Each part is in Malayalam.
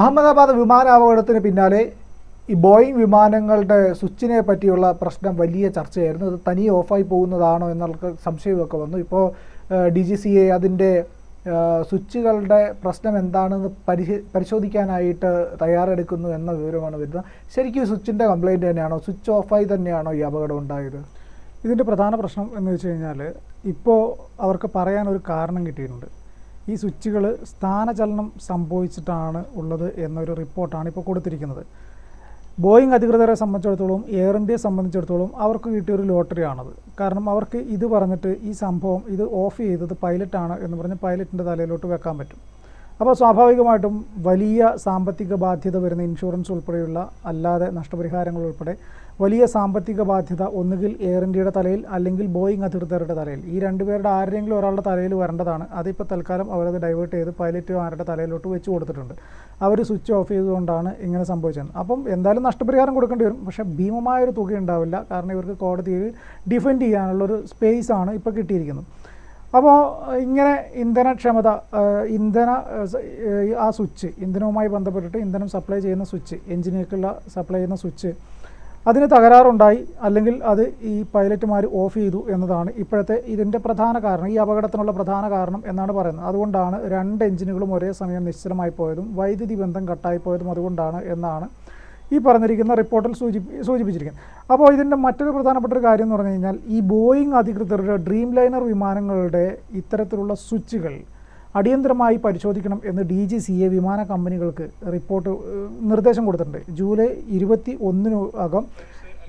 അഹമ്മദാബാദ് വിമാനാപകടത്തിന് പിന്നാലെ ഈ ബോയിങ് വിമാനങ്ങളുടെ സ്വിച്ചിനെ പറ്റിയുള്ള പ്രശ്നം വലിയ ചർച്ചയായിരുന്നു. അത് തനിയെ ഓഫായി പോകുന്നതാണോ എന്നുള്ള സംശയമൊക്കെ വന്നു. ഇപ്പോൾ ഡി ജി സി എ അതിന്റെ സ്വിച്ചുകളുടെ പ്രശ്നം എന്താണെന്ന് പരിശ പരിശോധിക്കാനായിട്ട് തയ്യാറെടുക്കുന്നു എന്ന വിവരമാണ് വരുന്നത്. ശരിക്കും സ്വിച്ചിന്റെ കംപ്ലൈന്റ് തന്നെയാണോ? സ്വിച്ച് ഓഫായി തന്നെയാണോ ഈ അപകടം ഉണ്ടായത്? ഇതിന്റെ പ്രധാന പ്രശ്നം എന്ന് വെച്ച് കഴിഞ്ഞാൽ ഇപ്പോൾ അവർക്ക് പറയാൻ ഒരു കാരണം കിട്ടിയിട്ടുണ്ട്. ഈ സ്വിച്ചുകൾ സ്ഥാനചലനം സംഭവിച്ചിട്ടാണ് ഉള്ളത് എന്നൊരു റിപ്പോർട്ടാണ് ഇപ്പോൾ കൊടുത്തിരിക്കുന്നത്. ബോയിങ് അധികൃതരെ സംബന്ധിച്ചിടത്തോളം എയർ ഇന്ത്യയെ സംബന്ധിച്ചിടത്തോളം അവർക്ക് കിട്ടിയൊരു ലോട്ടറിയാണത്. കാരണം അവർക്ക് ഇത് പറഞ്ഞിട്ട് ഈ സംഭവം ഇത് ഓഫ് ചെയ്തത് പൈലറ്റാണ് എന്ന് പറഞ്ഞ് പൈലറ്റിന്റെ തലയിലോട്ട് വെക്കാൻ പറ്റും. അപ്പോൾ സ്വാഭാവികമായിട്ടും വലിയ സാമ്പത്തിക ബാധ്യത വരുന്ന ഇൻഷുറൻസ് ഉൾപ്പെടെയുള്ള അല്ലാതെ നഷ്ടപരിഹാരങ്ങൾ ഉൾപ്പെടെ വലിയ സാമ്പത്തിക ബാധ്യത ഒന്നുകിൽ എയർ ഇന്ത്യയുടെ തലയിൽ അല്ലെങ്കിൽ ബോയിങ് അധികൃതരുടെ തലയിൽ. ഈ രണ്ടുപേരുടെ ആരെങ്കിലും ഒരാളുടെ തലയിൽ വരേണ്ടതാണ്. അതിപ്പോൾ തൽക്കാലം അവരത് ഡൈവേർട്ട് ചെയ്ത് പൈലറ്റുമാരുടെ തലയിലോട്ട് വെച്ച് കൊടുത്തിട്ടുണ്ട്. അവർ സ്വിച്ച് ഓഫ് ചെയ്തുകൊണ്ടാണ് ഇങ്ങനെ സംഭവിച്ചത്. അപ്പം എന്തായാലും നഷ്ടപരിഹാരം കൊടുക്കേണ്ടി വരും. പക്ഷേ ഭീമമായൊരു തുക ഉണ്ടാവില്ല കാരണം ഇവർക്ക് കോടതിയിൽ ഡിഫെൻഡ് ചെയ്യാനുള്ളൊരു സ്പേസ് ആണ് ഇപ്പോൾ കിട്ടിയിരിക്കുന്നത്. അപ്പോൾ ഇങ്ങനെ ഇന്ധനക്ഷമത ഇന്ധന ആ, സ്വിച്ച് ഇന്ധനവുമായി ബന്ധപ്പെട്ടിട്ട് ഇന്ധനം സപ്ലൈ ചെയ്യുന്ന സ്വിച്ച് എഞ്ചിനേക്കുള്ള സപ്ലൈ ചെയ്യുന്ന സ്വിച്ച് അതിന് തകരാറുണ്ടായി അല്ലെങ്കിൽ അത് ഈ പൈലറ്റുമാർ ഓഫ് ചെയ്തു എന്നതാണ് ഇപ്പോഴത്തെ ഇതിന്റെ പ്രധാന കാരണം ഈ അപകടത്തിനുള്ള പ്രധാന കാരണം എന്നാണ് പറയുന്നത്. അതുകൊണ്ടാണ് രണ്ട് എഞ്ചിനുകളും ഒരേ സമയം നിശ്ചലമായി പോയതും വൈദ്യുതി ബന്ധം കട്ടായി പോയതും അതുകൊണ്ടാണ് എന്നാണ് ഈ പറഞ്ഞിരിക്കുന്ന റിപ്പോർട്ടിൽ സൂചി സൂചിപ്പിച്ചിരിക്കുന്നത്. അപ്പോൾ ഇതിന്റെ മറ്റൊരു പ്രധാനപ്പെട്ട ഒരു കാര്യം എന്ന് പറഞ്ഞു കഴിഞ്ഞാൽ ഈ ബോയിങ് അധികൃതരുടെ ഡ്രീം ലൈനർ വിമാനങ്ങളുടെ ഇത്തരത്തിലുള്ള സ്വിച്ചുകൾ അടിയന്തരമായി പരിശോധിക്കണം എന്ന് ഡി ജി സി എ വിമാന കമ്പനികൾക്ക് റിപ്പോർട്ട് നിർദ്ദേശം കൊടുത്തിട്ടുണ്ട്. ജൂലൈ ഇരുപത്തി ഒന്നിനു അകം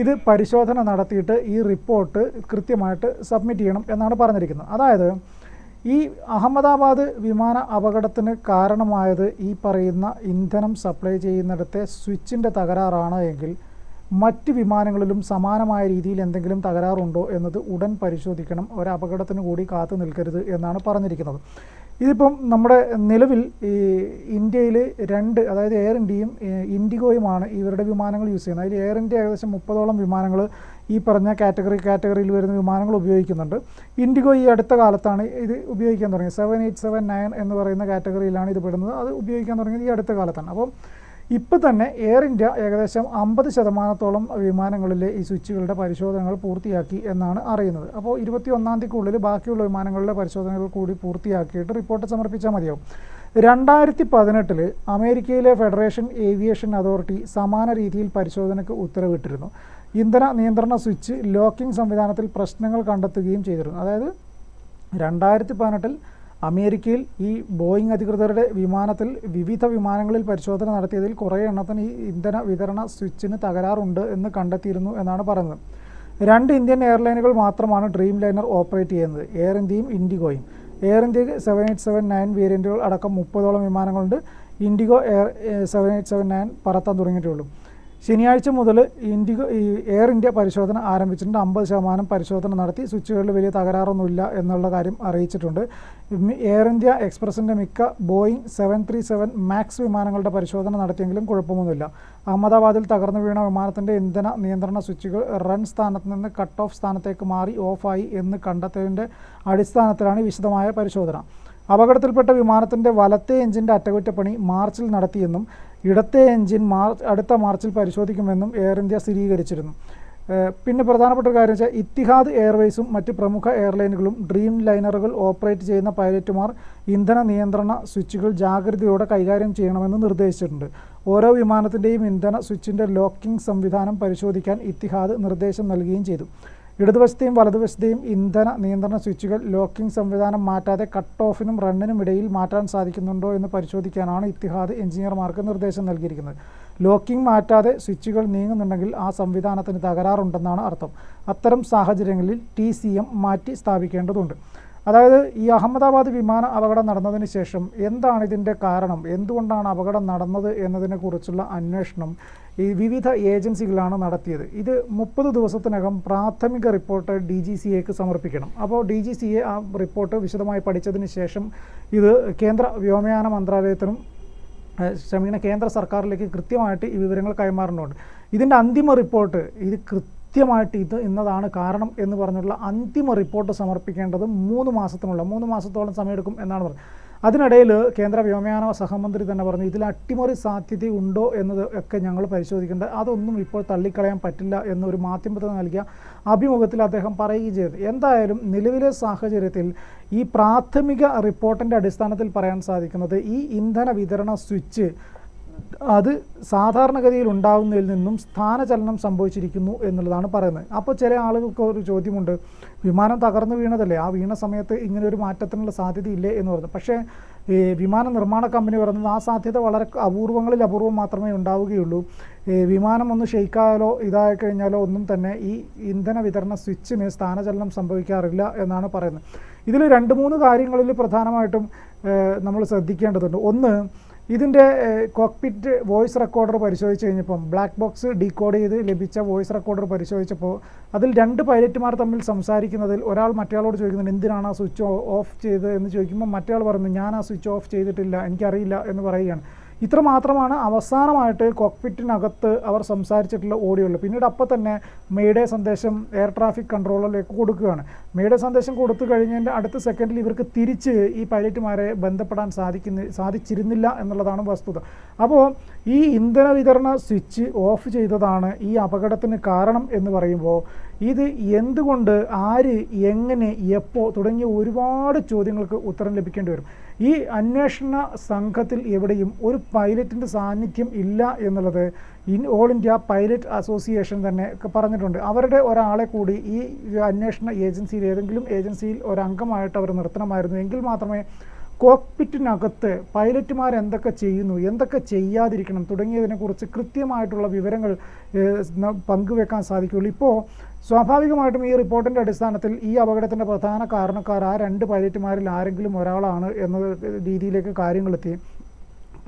ഇത് പരിശോധന നടത്തിയിട്ട് ഈ റിപ്പോർട്ട് കൃത്യമായിട്ട് സബ്മിറ്റ് ചെയ്യണം എന്നാണ് പറഞ്ഞിരിക്കുന്നത്. അതായത് ഈ അഹമ്മദാബാദ് വിമാന അപകടത്തിന് കാരണമായത് ഈ പറയുന്ന ഇന്ധനം സപ്ലൈ ചെയ്യുന്നിടത്തെ സ്വിച്ചിന്റെ തകരാറാണ് എങ്കിൽ മറ്റ് വിമാനങ്ങളിലും സമാനമായ രീതിയിൽ എന്തെങ്കിലും തകരാറുണ്ടോ എന്നത് ഉടൻ പരിശോധിക്കണം. ഒരു അപകടത്തിന് കൂടി കാത്തു നിൽക്കരുത് എന്നാണ് പറഞ്ഞിരിക്കുന്നത്. ഇതിപ്പം നമ്മുടെ നിലവിൽ ഈ ഇന്ത്യയിൽ രണ്ട് അതായത് എയർ ഇന്ത്യയും ഇൻഡിഗോയുമാണ് ഇവരുടെ വിമാനങ്ങൾ യൂസ് ചെയ്യുന്നത്. അതിൽ എയർ ഇന്ത്യ ഏകദേശം മുപ്പതോളം വിമാനങ്ങൾ ഈ പറഞ്ഞ കാറ്റഗറി കാറ്റഗറിയിൽ വരുന്ന വിമാനങ്ങൾ ഉപയോഗിക്കുന്നുണ്ട്. ഇൻഡിഗോ ഈ അടുത്ത കാലത്താണ് ഇത് ഉപയോഗിക്കാൻ തുടങ്ങിയത്. സെവൻ എയ്റ്റ് സെവൻ നയൻ എന്ന് പറയുന്ന കാറ്റഗറിയിലാണ് ഇത് പെടുന്നത്. അത് ഉപയോഗിക്കാൻ തുടങ്ങിയത് ഈ അടുത്ത കാലത്താണ്. അപ്പം ഇപ്പോൾ തന്നെ എയർ ഇന്ത്യ ഏകദേശം അമ്പത് ശതമാനത്തോളം വിമാനങ്ങളിലെ ഈ സ്വിച്ചുകളുടെ പരിശോധനകൾ പൂർത്തിയാക്കി എന്നാണ് അറിയുന്നത്. അപ്പോൾ ഇരുപത്തി ഒന്നാം തീയതിക്കുള്ളിൽ ബാക്കിയുള്ള വിമാനങ്ങളിലെ പരിശോധനകൾ കൂടി പൂർത്തിയാക്കിയിട്ട് റിപ്പോർട്ട് സമർപ്പിച്ചാൽ മതിയാവും. രണ്ടായിരത്തി പതിനെട്ടിൽ അമേരിക്കയിലെ ഫെഡറേഷൻ ഏവിയേഷൻ അതോറിറ്റി സമാന രീതിയിൽ പരിശോധനയ്ക്ക് ഉത്തരവിട്ടിരുന്നു. ഇന്ധന നിയന്ത്രണ സ്വിച്ച് ലോക്കിംഗ് സംവിധാനത്തിൽ പ്രശ്നങ്ങൾ കണ്ടെത്തുകയും ചെയ്തിരുന്നു. അതായത് രണ്ടായിരത്തി പതിനെട്ടിൽ അമേരിക്കയിൽ ഈ ബോയിങ് അധികൃതരുടെ വിമാനത്തിൽ വിവിധ വിമാനങ്ങളിൽ പരിശോധന നടത്തിയതിൽ കുറേ എണ്ണത്തിന് ഈ ഇന്ധന വിതരണ സ്വിച്ചിന് തകരാറുണ്ട് എന്ന് കണ്ടെത്തിയിരുന്നു എന്നാണ് പറയുന്നത്. രണ്ട് ഇന്ത്യൻ എയർലൈനുകൾ മാത്രമാണ് ഡ്രീം ലൈനർ ഓപ്പറേറ്റ് ചെയ്യുന്നത്. എയർ ഇന്ത്യയും ഇൻഡിഗോയും. എയർ ഇന്ത്യയ്ക്ക് സെവൻ എയ്റ്റ് സെവൻ നയൻ വേരിയന്റുകൾ അടക്കം മുപ്പതോളം വിമാനങ്ങളുണ്ട്. IndiGo air seven eight seven nine പറത്താൻ തുടങ്ങിയിട്ടുള്ളൂ. ശനിയാഴ്ച മുതൽ ഇൻഡിഗോ ഈ എയർ ഇന്ത്യ പരിശോധന ആരംഭിച്ചിട്ടുണ്ട്. അമ്പത് ശതമാനം പരിശോധന നടത്തി. സ്വിച്ചുകളിൽ വലിയ തകരാറൊന്നുമില്ല എന്നുള്ള കാര്യം അറിയിച്ചിട്ടുണ്ട്. എയർ ഇന്ത്യ എക്സ്പ്രസിന്റെ മിക്ക Boeing seven three seven max വിമാനങ്ങളുടെ പരിശോധന നടത്തിയെങ്കിലും കുഴപ്പമൊന്നുമില്ല. അഹമ്മദാബാദിൽ തകർന്നു വീണ വിമാനത്തിന്റെ ഇന്ധന നിയന്ത്രണ സ്വിച്ചുകൾ റൺ സ്ഥാനത്ത് നിന്ന് കട്ട് ഓഫ് സ്ഥാനത്തേക്ക് മാറി ഓഫായി എന്ന് കണ്ടെത്തിയതിന്റെ അടിസ്ഥാനത്തിലാണ് വിശദമായ പരിശോധന. അപകടത്തിൽപ്പെട്ട വിമാനത്തിന്റെ വലത്തെ എഞ്ചിന്റെ അറ്റകുറ്റപ്പണി മാർച്ചിൽ നടത്തിയെന്നും ഇടത്തെ എഞ്ചിൻ മാർച്ച് അടുത്ത മാർച്ചിൽ പരിശോധിക്കുമെന്നും എയർ ഇന്ത്യ സ്ഥിരീകരിച്ചിരുന്നു. പിന്നെ പ്രധാനപ്പെട്ട ഒരു കാര്യം വെച്ചാൽ ഇത്തിഹാദ് എയർവേസും മറ്റ് പ്രമുഖ എയർലൈനുകളും ഡ്രീം ലൈനറുകൾ ഓപ്പറേറ്റ് ചെയ്യുന്ന പൈലറ്റുമാർ ഇന്ധന നിയന്ത്രണ സ്വിച്ചുകൾ ജാഗ്രതയോടെ കൈകാര്യം ചെയ്യണമെന്ന് നിർദ്ദേശിച്ചിട്ടുണ്ട്. ഓരോ വിമാനത്തിന്റെയും ഇന്ധന സ്വിച്ചിന്റെ ലോക്കിംഗ് സംവിധാനം പരിശോധിക്കാൻ ഇത്തിഹാദ് നിർദ്ദേശം നൽകുകയും ചെയ്തു. ഇടതുവശത്തെയും വലതുവശത്തെയും ഇന്ധന നിയന്ത്രണ സ്വിച്ചുകൾ ലോക്കിംഗ് സംവിധാനം മാറ്റാതെ കട്ട് ഓഫിനും റണ്ണിനും ഇടയിൽ മാറ്റാൻ സാധിക്കുന്നുണ്ടോ എന്ന് പരിശോധിക്കാനാണ് ഇത്തിഹാദ് എഞ്ചിനീയർമാർക്ക് നിർദ്ദേശം നൽകിയിരിക്കുന്നത്. ലോക്കിംഗ് മാറ്റാതെ സ്വിച്ചുകൾ നീങ്ങുന്നുണ്ടെങ്കിൽ ആ സംവിധാനത്തിന് തകരാറുണ്ടെന്നാണ് അർത്ഥം. അത്തരം സാഹചര്യങ്ങളിൽ ടി മാറ്റി സ്ഥാപിക്കേണ്ടതുണ്ട്. അതായത് ഈ അഹമ്മദാബാദ് വിമാന അപകടം നടന്നതിന് ശേഷം എന്താണ് ഇതിന്റെ കാരണം? എന്തുകൊണ്ടാണ് അപകടം നടന്നത് എന്നതിനെക്കുറിച്ചുള്ള അന്വേഷണം ഈ വിവിധ ഏജൻസികളാണ് നടത്തിയത്. ഇത് മുപ്പത് ദിവസത്തിനകം പ്രാഥമിക റിപ്പോർട്ട് ഡി ജി സി എക്ക് സമർപ്പിക്കണം. അപ്പോൾ ഡി ജി സി എ ആ റിപ്പോർട്ട് വിശദമായി പഠിച്ചതിന് ശേഷം ഇത് കേന്ദ്ര വ്യോമയാന മന്ത്രാലയത്തിനും ക്ഷമിക്കുന്ന കേന്ദ്ര സർക്കാരിലേക്ക് കൃത്യമായിട്ട് ഈ വിവരങ്ങൾ കൈമാറുന്നുണ്ട്. ഇതിന്റെ അന്തിമ റിപ്പോർട്ട് ഇത് കൃത്യമായിട്ട് ഇത് ഇന്നതാണ് കാരണം എന്ന് പറഞ്ഞുള്ള അന്തിമ റിപ്പോർട്ട് സമർപ്പിക്കേണ്ടത് മൂന്ന് മാസത്തിനുള്ള മൂന്ന് മാസത്തോളം സമയമെടുക്കും എന്നാണ് പറഞ്ഞത്. അതിനിടയിൽ കേന്ദ്ര വ്യോമയാന സഹമന്ത്രി തന്നെ പറഞ്ഞു ഇതിൽ അട്ടിമറി സാധ്യതയുണ്ടോ എന്നത് ഒക്കെ ഞങ്ങൾ പരിശോധിക്കേണ്ടത് അതൊന്നും ഇപ്പോൾ തള്ളിക്കളയാൻ പറ്റില്ല എന്നൊരു മാധ്യമത്തിന് നൽകിയ അഭിമുഖത്തിൽ അദ്ദേഹം പറയുകയും ചെയ്തു. എന്തായാലും നിലവിലെ സാഹചര്യത്തിൽ ഈ പ്രാഥമിക റിപ്പോർട്ടിന്റെ അടിസ്ഥാനത്തിൽ പറയാൻ സാധിക്കുന്നത് ഈ ഇന്ധന വിതരണ സ്വിച്ച് അത് സാധാരണഗതിയിൽ ഉണ്ടാകുന്നതിൽ നിന്നും സ്ഥാനചലനം സംഭവിച്ചിരിക്കുന്നു എന്നുള്ളതാണ് പറയുന്നത്. അപ്പോൾ ചില ആളുകൾക്ക് ഒരു ചോദ്യമുണ്ട്. വിമാനം തകർന്നു വീണതല്ലേ? ആ വീണ സമയത്ത് ഇങ്ങനെ ഒരു മാറ്റത്തിനുള്ള സാധ്യതയില്ലേ എന്ന് പറഞ്ഞു. പക്ഷേ ഈ വിമാന നിർമ്മാണ കമ്പനി പറയുന്നത് ആ സാധ്യത വളരെ അപൂർവങ്ങളിൽ അപൂർവം മാത്രമേ ഉണ്ടാവുകയുള്ളൂ. വിമാനം ഒന്ന് ഷെയ്ക്കായാലോ ഇതായി കഴിഞ്ഞാലോ ഒന്നും തന്നെ ഈ ഇന്ധന വിതരണ സ്വിച്ചിന് സ്ഥാനചലനം സംഭവിക്കാറില്ല എന്നാണ് പറയുന്നത്. ഇതിൽ രണ്ട് മൂന്ന് കാര്യങ്ങളിൽ പ്രധാനമായിട്ടും നമ്മൾ ശ്രദ്ധിക്കേണ്ടതുണ്ട്. ഒന്ന് ഇതിന്റെ കോക്പിറ്റ് വോയിസ് റെക്കോർഡർ പരിശോധിച്ച് കഴിഞ്ഞപ്പം ബ്ലാക്ക് ബോക്സ് ഡീകോഡ് ചെയ്ത് ലഭിച്ച വോയിസ് റെക്കോർഡർ പരിശോധിച്ചപ്പോൾ അതിൽ രണ്ട് പൈലറ്റുമാർ തമ്മിൽ സംസാരിക്കുന്നതിൽ ഒരാൾ മറ്റേയാളോട് ചോദിക്കുന്നുണ്ട് എന്തിനാണ് ആ സ്വിച്ച് ഓഫ് ചെയ്തത്? എന്ന് ചോദിക്കുമ്പോൾ മറ്റേയാൾ പറയുന്നു ഞാൻ ആ സ്വിച്ച് ഓഫ് ചെയ്തിട്ടില്ല എനിക്കറിയില്ല എന്ന് പറയുകയാണ്. ഇത്ര മാത്രമാണ് അവസാനമായിട്ട് കോക്ക്പിറ്റിനകത്ത് അവർ സംസാരിച്ചിട്ടുള്ള ഓഡിയോയുള്ളൂ പിന്നീട് അപ്പോൾ തന്നെ മെയ്ഡേ സന്ദേശം എയർ ട്രാഫിക് കൺട്രോളറിലേക്ക് കൊടുക്കുകയാണ്. മെയ്ഡേ സന്ദേശം കൊടുത്തു കഴിഞ്ഞതിന്റെ അടുത്ത സെക്കൻഡിൽ ഇവർക്ക് തിരിച്ച് ഈ പൈലറ്റുമാരെ ബന്ധപ്പെടാൻ സാധിക്കുന്ന സാധിച്ചിരുന്നില്ല എന്നുള്ളതാണ് വസ്തുത. അപ്പോൾ ഈ ഇന്ധന വിതരണ സ്വിച്ച് ഓഫ് ചെയ്തതാണ് ഈ അപകടത്തിന് കാരണം എന്ന് പറയുമ്പോൾ ഇത് എന്തുകൊണ്ട് ആര് എങ്ങനെ എപ്പോൾ തുടങ്ങിയ ഒരുപാട് ചോദ്യങ്ങൾക്ക് ഉത്തരം ലഭിക്കേണ്ടി വരും. ഈ അന്വേഷണ സംഘത്തിൽ എവിടെയും ഒരു പൈലറ്റിന്റെ സാന്നിധ്യം ഇല്ല എന്നുള്ളത് in all India pilot association തന്നെ പറഞ്ഞിട്ടുണ്ട്. അവരുടെ ഒരാളെ കൂടി ഈ അന്വേഷണ ഏജൻസിയിൽ ഏതെങ്കിലും ഏജൻസിയിൽ ഒരംഗമായിട്ട് അവർ നിർത്തണമായിരുന്നു. എങ്കിൽ മാത്രമേ കോക്പിറ്റിനകത്ത് പൈലറ്റുമാർ എന്തൊക്കെ ചെയ്യുന്നു എന്തൊക്കെ ചെയ്യാതിരിക്കണം തുടങ്ങിയതിനെക്കുറിച്ച് കൃത്യമായിട്ടുള്ള വിവരങ്ങൾ പങ്കുവെക്കാൻ സാധിക്കുകയുള്ളൂ ഇപ്പോൾ സ്വാഭാവികമായിട്ടും ഈ റിപ്പോർട്ടിന്റെ അടിസ്ഥാനത്തിൽ ഈ അപകടത്തിന്റെ പ്രധാന കാരണക്കാർ ആ രണ്ട് പൈലറ്റുമാരിൽ ആരെങ്കിലും ഒരാളാണ് എന്ന രീതിയിലേക്ക് കാര്യങ്ങളെത്തി.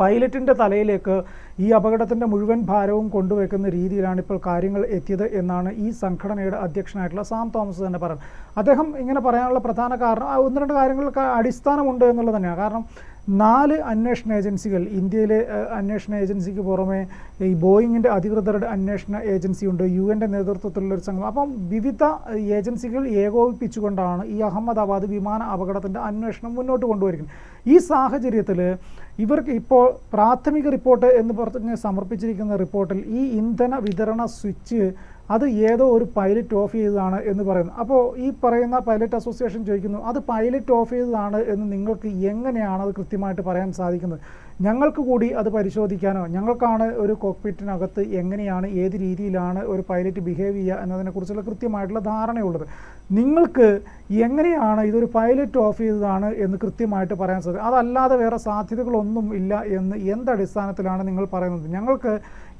പൈലറ്റിന്റെ തലയിലേക്ക് ഈ അപകടത്തിന്റെ മുഴുവൻ ഭാരവും കൊണ്ടുവയ്ക്കുന്ന രീതിയിലാണ് ഇപ്പോൾ കാര്യങ്ങൾ എത്തിയത് എന്നാണ് ഈ സംഘടനയുടെ അധ്യക്ഷനായിട്ടുള്ള സാം തോമസ് തന്നെ പറയുന്നത്. അദ്ദേഹം ഇങ്ങനെ പറയാനുള്ള പ്രധാന കാരണം ഒന്ന് രണ്ട് കാര്യങ്ങൾക്ക് അടിസ്ഥാനമുണ്ട് എന്നുള്ളത് തന്നെയാണ്. കാരണം നാല് അന്വേഷണ ഏജൻസികൾ ഇന്ത്യയിലെ അന്വേഷണ ഏജൻസിക്ക് പുറമെ ഈ ബോയിങ്ങിന്റെ അധികൃതരുടെ അന്വേഷണ ഏജൻസി ഉണ്ട് യു എന്റെ നേതൃത്വത്തിലുള്ള ഒരു സംഘം. അപ്പം വിവിധ ഏജൻസികൾ ഏകോപിപ്പിച്ചുകൊണ്ടാണ് ഈ അഹമ്മദാബാദ് വിമാന അപകടത്തിന്റെ അന്വേഷണം മുന്നോട്ട് കൊണ്ടുവരുന്നത് ഈ സാഹചര്യത്തിൽ ഇവർക്ക് ഇപ്പോൾ പ്രാഥമിക റിപ്പോർട്ട് എന്ന് പറഞ്ഞ് സമർപ്പിച്ചിരിക്കുന്ന റിപ്പോർട്ടിൽ ഈ ഇന്ധന വിതരണ സ്വിച്ച് അത് ഏതോ ഒരു പൈലറ്റ് ഓഫ് ചെയ്തതാണ് എന്ന് പറയുന്നു. അപ്പോൾ ഈ പറയുന്ന പൈലറ്റ് അസോസിയേഷൻ ചോദിക്കുന്നു അത് പൈലറ്റ് ഓഫ് ചെയ്തതാണ് എന്ന് നിങ്ങൾക്ക് എങ്ങനെയാണ് അത് കൃത്യമായിട്ട് പറയാൻ സാധിക്കുന്നത്? ഞങ്ങൾക്ക് കൂടി അത് പരിശോധിക്കാനോ? ഞങ്ങൾക്കാണ് ഒരു കോക്പിറ്റിനകത്ത് എങ്ങനെയാണ് ഏത് രീതിയിലാണ് ഒരു പൈലറ്റ് ബിഹേവ് ചെയ്യുക എന്നതിനെക്കുറിച്ചുള്ള കൃത്യമായിട്ടുള്ള ധാരണയുള്ളത്. നിങ്ങൾക്ക് എങ്ങനെയാണ് ഇതൊരു പൈലറ്റ് ഓഫ് ചെയ്തതാണ് എന്ന് കൃത്യമായിട്ട് പറയാൻ സാധിക്കും. അതല്ലാതെ വേറെ സാധ്യതകളൊന്നും ഇല്ല എന്ന് എന്തടിസ്ഥാനത്തിലാണ് നിങ്ങൾ പറയുന്നത്? ഞങ്ങൾക്ക്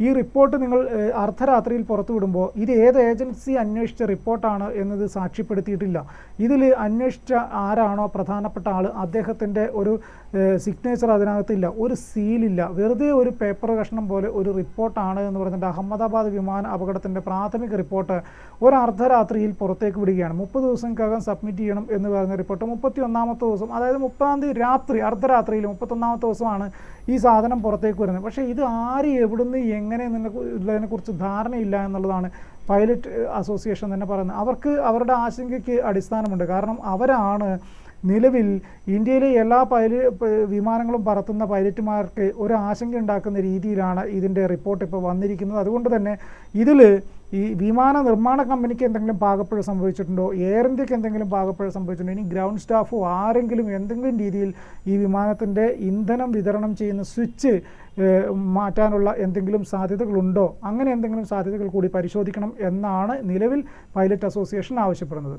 ഈ റിപ്പോർട്ട് നിങ്ങൾ അർദ്ധരാത്രിയിൽ പുറത്തുവിടുമ്പോൾ ഇത് ഏത് ഏജൻസി അന്വേഷിച്ച റിപ്പോർട്ടാണ് എന്നത് സാക്ഷ്യപ്പെടുത്തിയിട്ടില്ല. ഇതിൽ അന്വേഷിച്ച ആരാണോ പ്രധാനപ്പെട്ട ആൾ അദ്ദേഹത്തിന്റെ ഒരു സിഗ്നേച്ചർ അതിനകത്തില്ല. ഒരു സീലില്ല. വെറുതെ ഒരു പേപ്പർ കഷ്ണം പോലെ ഒരു റിപ്പോർട്ടാണ് എന്ന് പറഞ്ഞിട്ട് അഹമ്മദാബാദ് വിമാന അപകടത്തിന്റെ പ്രാഥമിക റിപ്പോർട്ട് ഒരു അർദ്ധരാത്രിയിൽ പുറത്തേക്ക് വിടുകയാണ്. മുപ്പത് ദിവസങ്ങൾക്കകം സബ്മിറ്റ് ചെയ്യണം എന്ന് പറഞ്ഞ റിപ്പോർട്ട് മുപ്പത്തി ഒന്നാമത്തെ ദിവസം അതായത് മുപ്പതാം തീയതി രാത്രി അർദ്ധരാത്രിയിൽ മുപ്പത്തൊന്നാമത്തെ ദിവസമാണ് ഈ സാധനം പുറത്തേക്ക് വരുന്നത്. പക്ഷേ ഇത് ആര് എവിടുന്ന് എങ്ങനെ ഉള്ളതിനെക്കുറിച്ച് ധാരണയില്ല എന്നുള്ളതാണ് പൈലറ്റ് അസോസിയേഷൻ തന്നെ പറയുന്നത്. അവർക്ക് അവരുടെ ആശങ്കയ്ക്ക് അടിസ്ഥാനമുണ്ട്. കാരണം അവരാണ് നിലവിൽ ഇന്ത്യയിലെ എല്ലാ പൈല വിമാനങ്ങളും പറത്തുന്ന പൈലറ്റുമാർക്ക് ഒരു ആശങ്ക ഉണ്ടാക്കുന്ന രീതിയിലാണ് ഇതിന്റെ റിപ്പോർട്ട് ഇപ്പോൾ വന്നിരിക്കുന്നത്. അതുകൊണ്ട് തന്നെ ഇതിൽ ഈ വിമാന നിർമ്മാണ കമ്പനിക്ക് എന്തെങ്കിലും പാകപ്പുഴ സംഭവിച്ചിട്ടുണ്ടോ? എയർ ഇന്ത്യയ്ക്ക് എന്തെങ്കിലും പാകപ്പുഴ സംഭവിച്ചിട്ടുണ്ടോ? ഇനി ഗ്രൗണ്ട് സ്റ്റാഫോ ആരെങ്കിലും എന്തെങ്കിലും രീതിയിൽ ഈ വിമാനത്തിന്റെ ഇന്ധനം വിതരണം ചെയ്യുന്ന സ്വിച്ച് മാറ്റാനുള്ള എന്തെങ്കിലും സാധ്യതകളുണ്ടോ? അങ്ങനെ എന്തെങ്കിലും സാധ്യതകൾ കൂടി പരിശോധിക്കണം എന്നാണ് നിലവിൽ പൈലറ്റ് അസോസിയേഷൻ ആവശ്യപ്പെടുന്നത്.